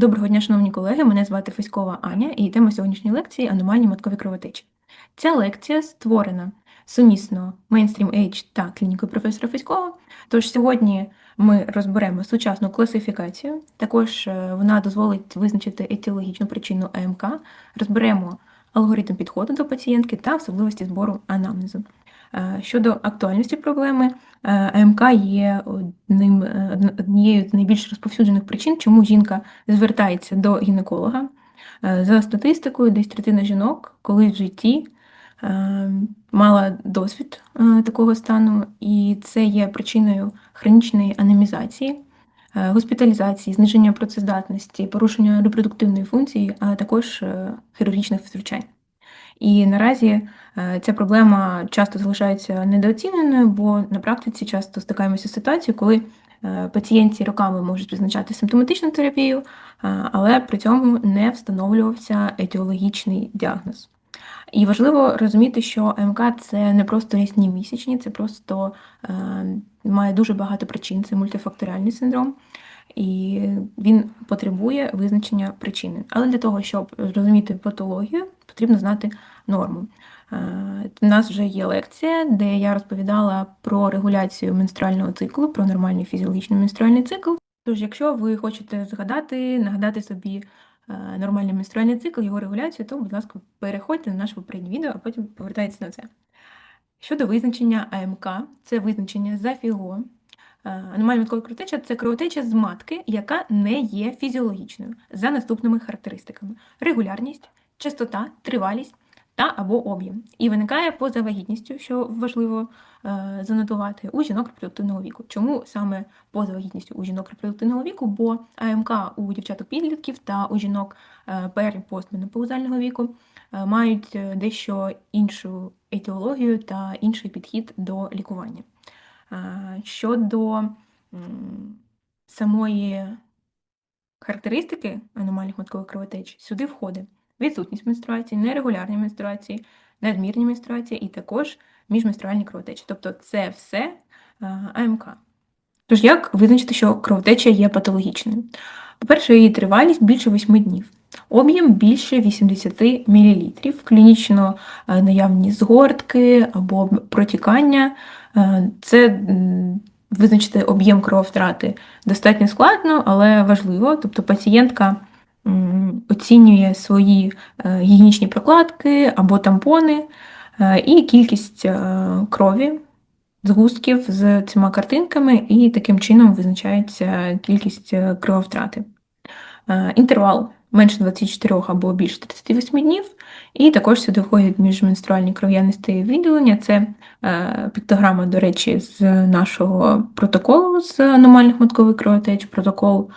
Доброго дня, шановні колеги. Мене звати Феськова Аня, і тема сьогоднішньої лекції аномальні маткові кровотечі. Ця лекція створена сумісно Mainstream Age та клінікою професора Феськова. Тож сьогодні ми розберемо сучасну класифікацію. Також е, вона дозволить визначити етіологічну причину АМК, розберемо алгоритм підходу до пацієнтки та особливості збору анамнезу. Е, Щодо актуальності проблеми, е, АМК є одним, е, однією з найбільш розповсюджених причин, чому жінка звертається до гінеколога. За статистикою, десь третина жінок колись в житті мала досвід такого стану, і це є причиною хронічної анемізації, госпіталізації, зниження працездатності, порушення репродуктивної функції, а також хірургічних втручань. І наразі е, ця проблема часто залишається недооціненою, бо на практиці часто стикаємося з ситуацією, коли е, пацієнті роками можуть призначати симптоматичну терапію, е, але при цьому не встановлювався етіологічний діагноз. І важливо розуміти, що АМК це не просто рясні місячні, це просто має дуже багато причин, це мультифакторіальний синдром, і він потребує визначення причини. Але для того, щоб розуміти патологію, потрібно знати норму. Е, У нас вже є лекція, де я розповідала про регуляцію менструального циклу, про нормальний фізіологічний менструальний цикл. Тож, якщо ви хочете згадати, нагадати собі е, нормальний менструальний цикл, його регуляцію, то, будь ласка, переходьте на наше попереднє відео, а потім повертайтеся на це. Щодо визначення АМК, це визначення за фіго. Е, Аномальна маткова кровотеча це кровотеча з матки, яка не є фізіологічною за наступними характеристиками: регулярність, частота, тривалість та або об'єм. І виникає поза вагітністю, що важливо е, занотувати у жінок репродуктивного віку. Чому саме поза вагітністю у жінок репродуктивного віку? Бо АМК у дівчаток підлітків та у жінок е, пер- віку мають дещо іншу етіологію та інший підхід до лікування. Щодо самої характеристики аномальних маткових кровотеч, сюди входить відсутність менструації, нерегулярні менструації, надмірні менструації і також міжменструальні кровотечі. Тобто це все АМК. Тож як визначити, що кровотеча є патологічною? По-перше, її тривалість більше 8 днів, об'єм більше 80 мл, клінічно наявні згортки або протікання. Е, Це визначити об'єм крововтрати достатньо складно, але важливо. Тобто пацієнтка оцінює свої е, гігієнічні прокладки або тампони е, і кількість крові, згустків з цими картинками, і таким чином визначається кількість крововтрати. Інтервал менше 24 або більше 38 днів, і також сюди входять міжменструальні кров'янисті відділення. Це е, піктограма, до речі, з нашого протоколу з аномальних маткових кровотеч. Протокол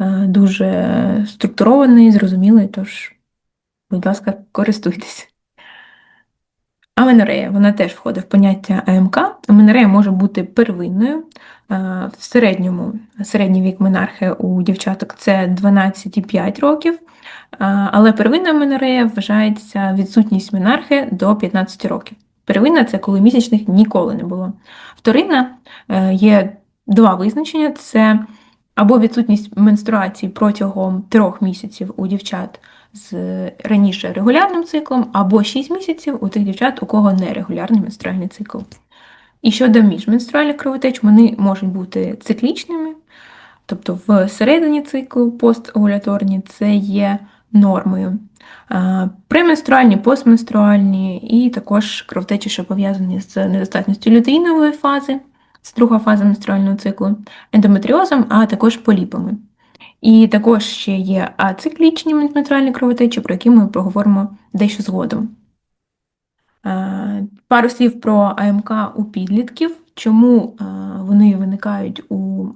е, дуже структурований, зрозумілий, тож, будь ласка, користуйтесь. Аменорея, вона теж входить в поняття АМК. Аменорея може бути первинною. Е, В середньому середній вік менархи у дівчаток це 12,5 років, Е, але первинна аменорея вважається відсутність менархи до 15 років. Первинна це коли місячних ніколи не було. Вторинна е, є два визначення: це або відсутність менструації протягом трьох місяців у дівчат з раніше регулярним циклом, або 6 місяців у тих дівчат, у кого нерегулярний менструальний цикл. І щодо міжменструальних кровотеч, вони можуть бути циклічними, тобто в середині циклу постобуляторні це є нормою. А, Пременструальні, постменструальні і також кровотечі, що пов'язані з недостатністю лютеїнової фази, це друга фаза менструального циклу, ендометріозом, а також поліпами. І також ще є ациклічні менструальні кровотечі, про які ми поговоримо дещо згодом. Е, Пару слів про АМК у підлітків, чому е, вони виникають у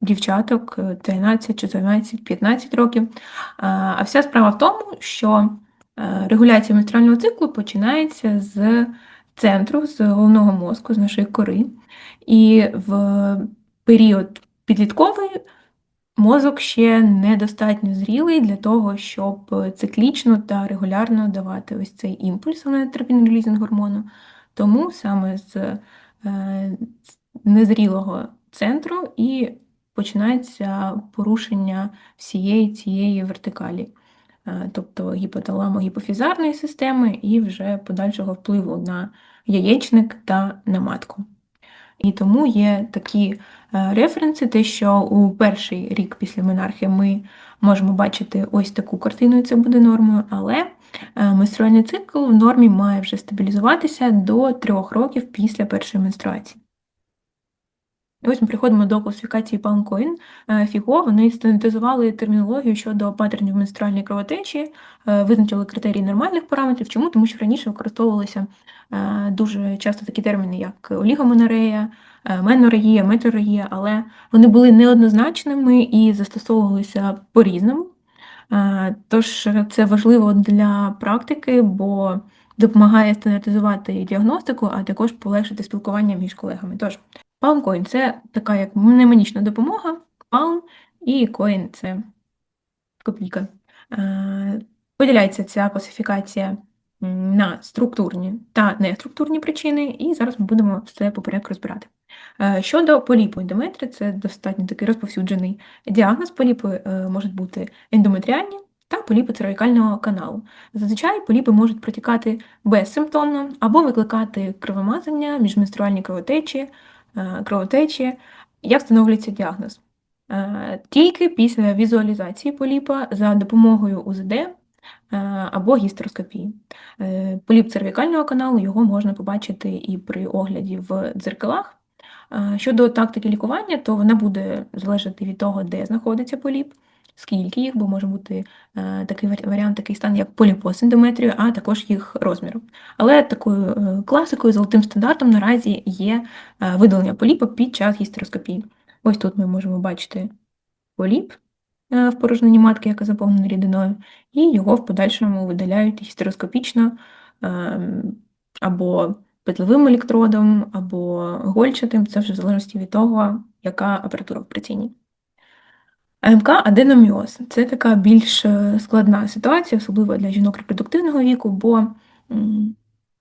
дівчаток е, 13, 14, 15 років. Е, А вся справа в тому, що регуляція менструального циклу починається з центру, з головного мозку, з нашої кори. І в період підлітковий мозок ще недостатньо зрілий для того, щоб циклічно та регулярно давати ось цей імпульс gonadotropin-releasing гормону. Тому саме з е, незрілого центру і починається порушення всієї цієї вертикалі, е, тобто гіпоталамо-гіпофізарної системи і вже подальшого впливу на яєчник та на матку. І тому є такі е, референси, те, що у перший рік після монархії ми можемо бачити ось таку картину, і це буде нормою, але е, менструальний цикл в нормі має вже стабілізуватися до трьох років після першої менструації. І ось ми приходимо до класифікації Palmcoin. FIGO, вони стандартизували термінологію щодо паттернів менструальної кровотечі, е, визначили критерії нормальних параметрів. Чому? Тому що раніше використовувалися е, дуже часто такі терміни, як олігомонорея, е, менорегія, метрорегія, але вони були неоднозначними і застосовувалися по-різному. Тож це важливо для практики, бо допомагає стандартизувати діагностику, а також полегшити спілкування між колегами. Тож, PalmCoin – це така як мнемонічна допомога, Palm і Coin – це копійка. Поділяється ця класифікація на структурні та неструктурні причини, і зараз ми будемо все поперек розбирати. Щодо поліпу ендометрі, це достатньо такий розповсюджений діагноз. Поліпи е, можуть бути ендометріальні та поліпи цервікального каналу. Зазвичай поліпи можуть протікати безсимптомно або викликати кровомазання, міжменструальні кровотечі, е, кровотечі. Як встановлюється діагноз? Е, тільки після візуалізації поліпа за допомогою УЗД або гістероскопії. Поліп цервікального каналу його можна побачити і при огляді в дзеркалах. Щодо тактики лікування, то вона буде залежати від того, де знаходиться поліп, скільки їх, бо може бути е, такий варіант, такий стан, як поліпоз ендометрію, а також їх розміру. Але такою е, класикою, золотим стандартом наразі є е, видалення поліпа під час гістероскопії. Ось тут ми можемо бачити поліп в порожнині матки, яка заповнена рідиною, і його в подальшому видаляють гістероскопічно ем, або петлевим електродом або гольчатим, це вже в залежності від того, яка апаратура в операційній. АМК аденоміоз це така більш е, складна ситуація, особливо для жінок репродуктивного віку, бо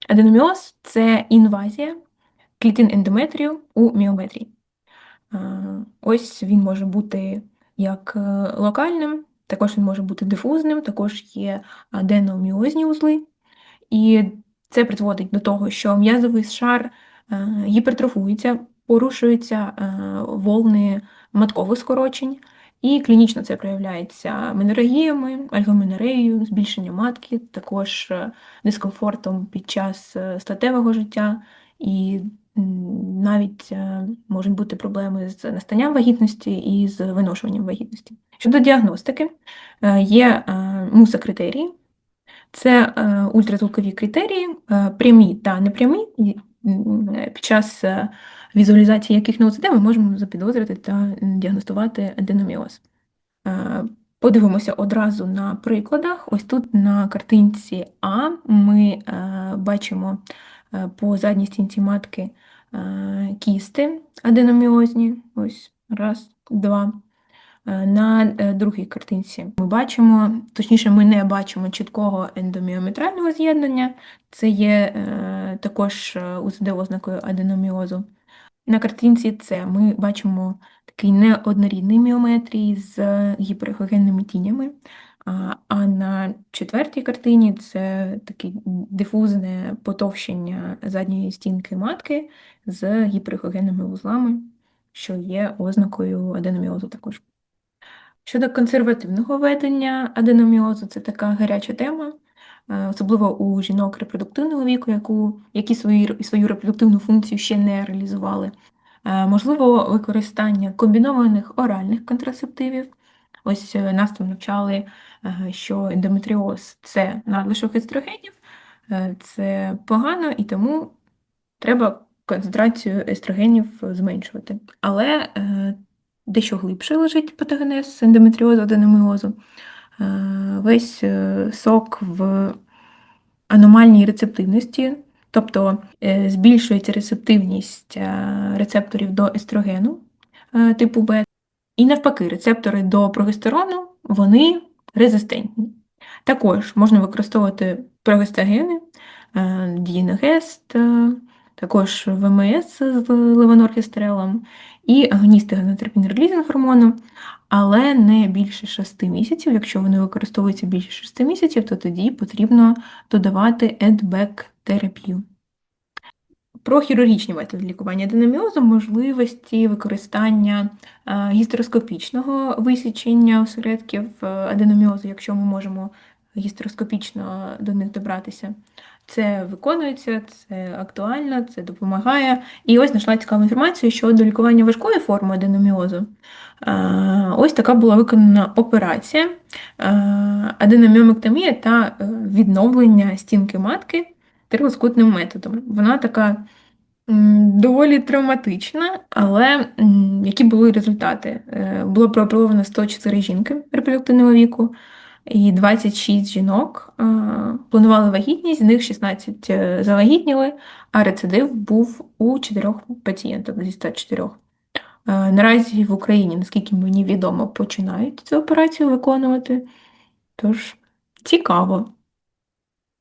аденоміоз це інвазія клітин ендометрію у міометрії. Ось він може бути як е, локальним, також він може бути дифузним, також є аденоміозні узли. І це призводить до того, що м'язовий шар е, гіпертрофується, порушуються е, волни маткових скорочень, і клінічно це проявляється менорагіями, альгоменореєю, збільшенням матки, також е, дискомфортом під час статевого життя, і навіть можуть бути проблеми з настанням вагітності і з виношуванням вагітності. Щодо діагностики, є мусокритерії, це е, ультразвукові критерії, е, прямі та непрямі, під час е, візуалізації яких ОЦД ми можемо запідозрити та діагностувати аденоміоз. Подивимося одразу на прикладах. Ось тут на картинці А ми бачимо по задній стінці матки кісти аденоміозні. Ось раз, два. Е, на е, другій картинці ми бачимо, точніше, ми не бачимо чіткого ендоміометрального з'єднання, це є е, також УЗД ознакою аденоміозу. На картинці С ми бачимо такий неоднорідний міометрій з гіперегогенними тінями, а на четвертій картині це таке дифузне потовщення задньої стінки матки з гіперегогенними вузлами, що є ознакою аденоміозу також. Щодо консервативного ведення аденоміозу, це така гаряча тема, особливо у жінок репродуктивного віку, яку, які свої, свою репродуктивну функцію ще не реалізували. Е, можливо, використання комбінованих оральних контрацептивів. Ось е, нас там навчали, що ендометріоз це надлишок естрогенів, це погано і тому треба концентрацію естрогенів зменшувати. Але дещо глибше лежить патогенез ендометріозу, аденоміозу. Е, весь е, сок в аномальній рецептивності, тобто е, збільшується рецептивність рецепторів до естрогену типу Б, і навпаки, рецептори до прогестерону вони резистентні. Також можна використовувати прогестагени, дієногест, також ВМС з левонорхістрелом і агоністи ганотерпінрелізинг гормону, але не більше 6 місяців. Якщо вони використовуються більше 6 місяців, то тоді потрібно додавати едбек-терапію. Про хірургічні методи лікування аденоміозу, можливості використання е, гістероскопічного висічення осередків е, аденоміозу, якщо ми можемо гістероскопічно до них добратися. Це виконується, це актуально, це допомагає. І ось знайшла цікаву інформацію щодо лікування важкої форми аденоміозу. Ось така була виконана операція аденоміомектомія та е, відновлення стінки матки трилоскутним методом. Вона така доволі травматична, але які були результати? Е, Було прооперовано 104 жінки репродуктивного віку і 26 жінок е, планували вагітність, з них 16 е, завагітніли, а рецидив був у 4 пацієнток зі 104. Е, Наразі в Україні, наскільки мені відомо, починають цю операцію виконувати. Тож цікаво.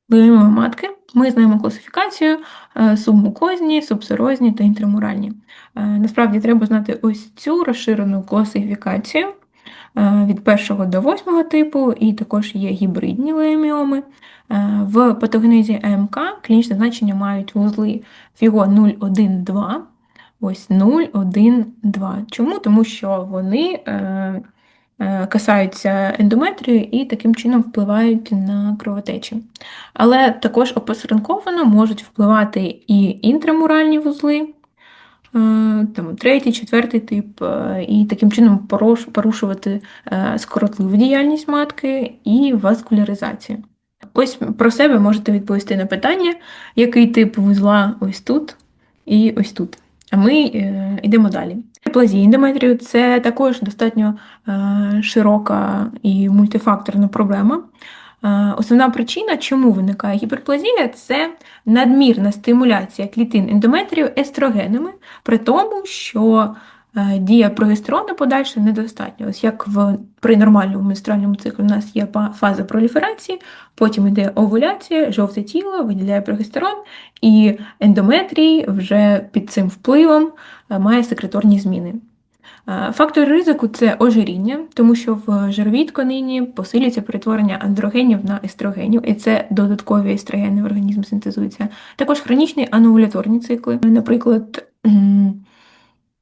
Виявимо матки. Ми знаємо класифікацію субмукозні, субсерозні та інтрамуральні. Насправді треба знати ось цю розширену класифікацію від першого до восьмого типу, і також є гібридні лееміоми. Е, В патогенезі АМК клінічне значення мають вузли фіго 0, 2. Ось 0, 1, 2. Чому? Тому що вони е, е, касаються ендометрію і таким чином впливають на кровотечі. Але також опосередковано можуть впливати і інтрамуральні вузли, е, там, третій, четвертий тип, е, і таким чином порушувати е, скоротливу діяльність матки і васкуляризацію. Ось про себе можете відповісти на питання, який тип вузла ось тут і ось тут. А ми йдемо далі. Гіперплазія ендометрію це також достатньо широка і мультифакторна проблема. Е, Основна причина, чому виникає гіперплазія, це надмірна стимуляція клітин ендометрію естрогенами, при тому, що е, дія прогестерону подальше недостатньо. Ось як в, при нормальному менструальному циклі у нас є фаза проліферації, потім йде овуляція, жовте тіло виділяє прогестерон, і ендометрій вже під цим впливом е, має секреторні зміни. Е, Фактори ризику це ожиріння, тому що в жировій тканині посилюється перетворення андрогенів на естрогенів, і це додаткові естрогени в організмі синтезуються. Також хронічні ановуляторні цикли, наприклад,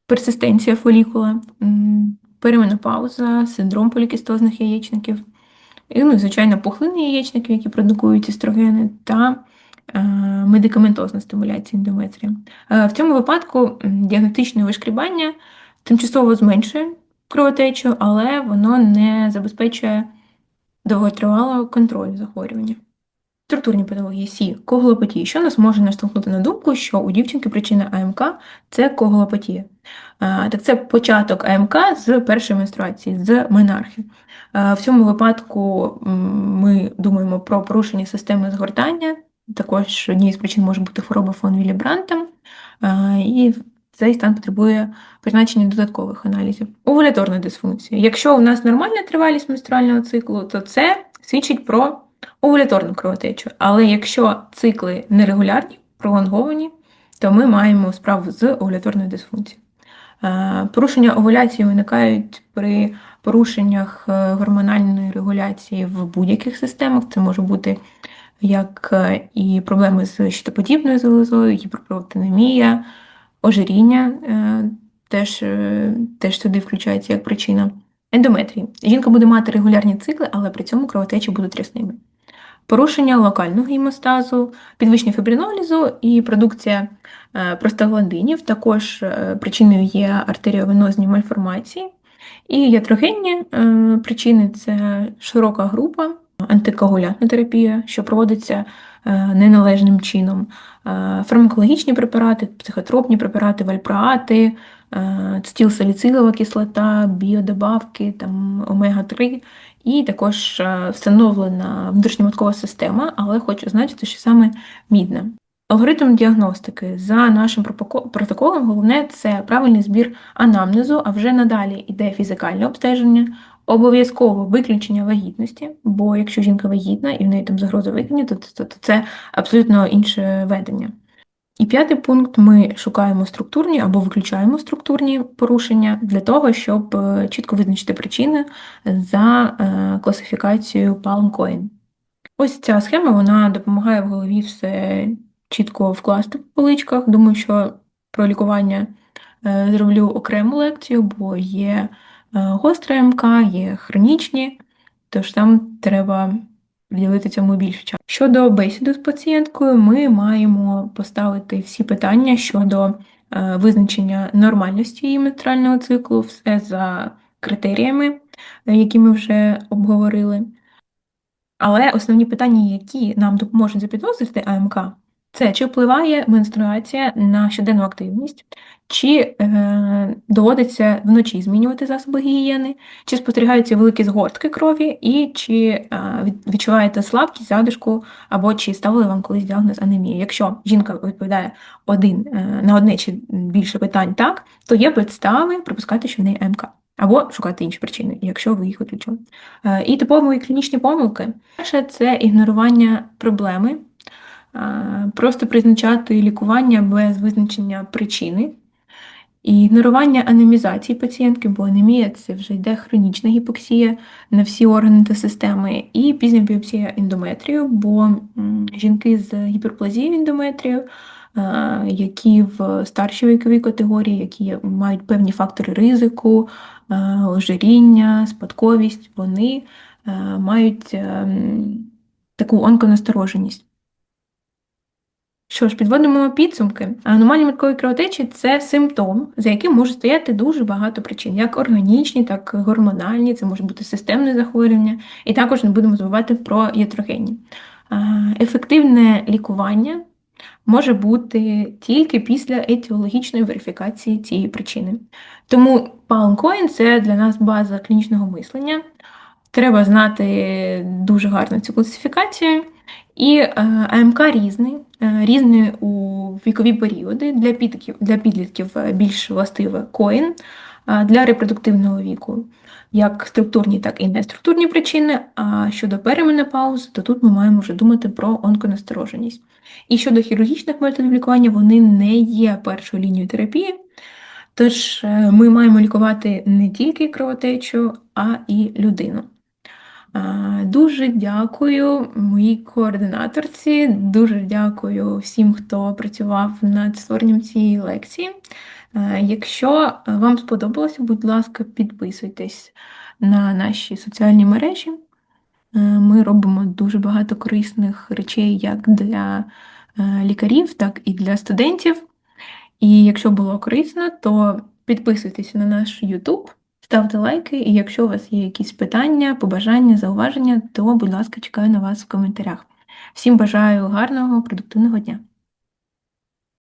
персистенція фолікула, м, перименопауза, синдром полікістозних яєчників, і, ну, звичайно, пухлини яєчників, які продукують естрогени, та е, медикаментозна стимуляція ендометрія. Е, В цьому випадку діагностичне вишкрібання тимчасово зменшує кровотечу, але воно не забезпечує довготривалого контролю захворювання. Структурні патології Сі, коголопатії, що нас може наштовхнути на думку, що у дівчинки причина АМК це коголопатія. Так це початок АМК з першої менструації, з менархи. В цьому випадку ми думаємо про порушення системи згортання. Також однією з причин може бути хвороба фон Вілібранта, і цей стан потребує призначення додаткових аналізів. Овуляторна дисфункція. Якщо у нас нормальна тривалість менструального циклу, то це свідчить про овуляторну кровотечу. Але якщо цикли нерегулярні, пролонговані, то ми маємо справу з овуляторною дисфункцією. Е, Порушення овуляції виникають при порушеннях е, гормональної регуляції в будь-яких системах. Це може бути як е, і проблеми з щитоподібною залозою, гіперпротинемія, ожиріння е, теж, е, теж сюди включається як причина. Ендометрії. Жінка буде мати регулярні цикли, але при цьому кровотечі будуть рясними. Порушення локального гемостазу, підвищення фібринолізу і продукція е, простагландинів. Також причиною є артеріовенозні мальформації. І ятрогенні причини це широка група, антикоагулянтна терапія, що проводиться неналежним чином, е, фармакологічні препарати, психотропні препарати, вальпраати, е, стілсаліцилова кислота, біодобавки, там, омега-3, і також е, встановлена внутрішньоматкова система, але хочу зазначити, що саме мідна. Алгоритм діагностики. За нашим протоколом головне це правильний збір анамнезу, а вже надалі йде фізикальне обстеження, обов'язково виключення вагітності, бо якщо жінка вагітна і в неї там загроза викидання, то, то, то це абсолютно інше ведення. І п'ятий пункт: ми шукаємо структурні або виключаємо структурні порушення для того, щоб е, чітко визначити причини за е, класифікацією Palmcoin. Ось ця схема вона допомагає в голові все чітко вкласти в поличках. Думаю, що про лікування е, зроблю окрему лекцію, бо є гостра МК, є хронічні, тож там треба приділити цьому більше часу. Щодо бесіди з пацієнткою, ми маємо поставити всі питання щодо е, визначення нормальності її менструального циклу, все за критеріями, е, які ми вже обговорили. Але основні питання, які нам допоможуть запідозрити АМК, це чи впливає менструація на щоденну активність, чи е, доводиться вночі змінювати засоби гігієни, чи спостерігаються великі згортки крові, і чи е, відчуваєте слабкість, задишку, або чи ставили вам колись діагноз анемії. Якщо жінка відповідає один, е, на одне чи більше питань так, то є підстави припускати, що в неї АМК. Або шукати інші причини, якщо ви їх виключили. Е, І типові клінічні помилки. Перше це ігнорування проблеми, просто призначати лікування без визначення причини. І ігнорування анемізації пацієнтки, бо анемія це вже йде хронічна гіпоксія на всі органи та системи, і пізня біопсія ендометрію, бо жінки з гіперплазією ендометрію, які в старшій віковій категорії, які мають певні фактори ризику, ожиріння, спадковість, вони мають ем, таку онконастороженість. Що ж, підводимо підсумки. Аномальні маткові кровотечі це симптом, за яким може стояти дуже багато причин, як органічні, так і гормональні, це може бути системне захворювання, і також не будемо забувати про ятрогенні. А, Ефективне лікування може бути тільки після етіологічної верифікації цієї причини. Тому Palmcoin – це для нас база клінічного мислення. Треба знати дуже гарно цю класифікацію. І е, АМК різний, е, різний у вікові періоди. Для підлітків, для підлітків е, більш властиве коін, для репродуктивного віку як структурні, так і неструктурні причини. А щодо переменопаузи, то тут ми маємо вже думати про онконастороженість. І щодо хірургічних методів лікування, вони не є першою лінією терапії. Тож ми маємо лікувати не тільки кровотечу, а і людину. Дуже дякую моїй координаторці, дуже дякую всім, хто працював над створенням цієї лекції. Якщо вам сподобалося, будь ласка, підписуйтесь на наші соціальні мережі. Ми робимо дуже багато корисних речей як для лікарів, так і для студентів. І якщо було корисно, то підписуйтесь на наш YouTube, ставте лайки, і якщо у вас є якісь питання, побажання, зауваження, то, будь ласка, чекаю на вас в коментарях. Всім бажаю гарного, продуктивного дня!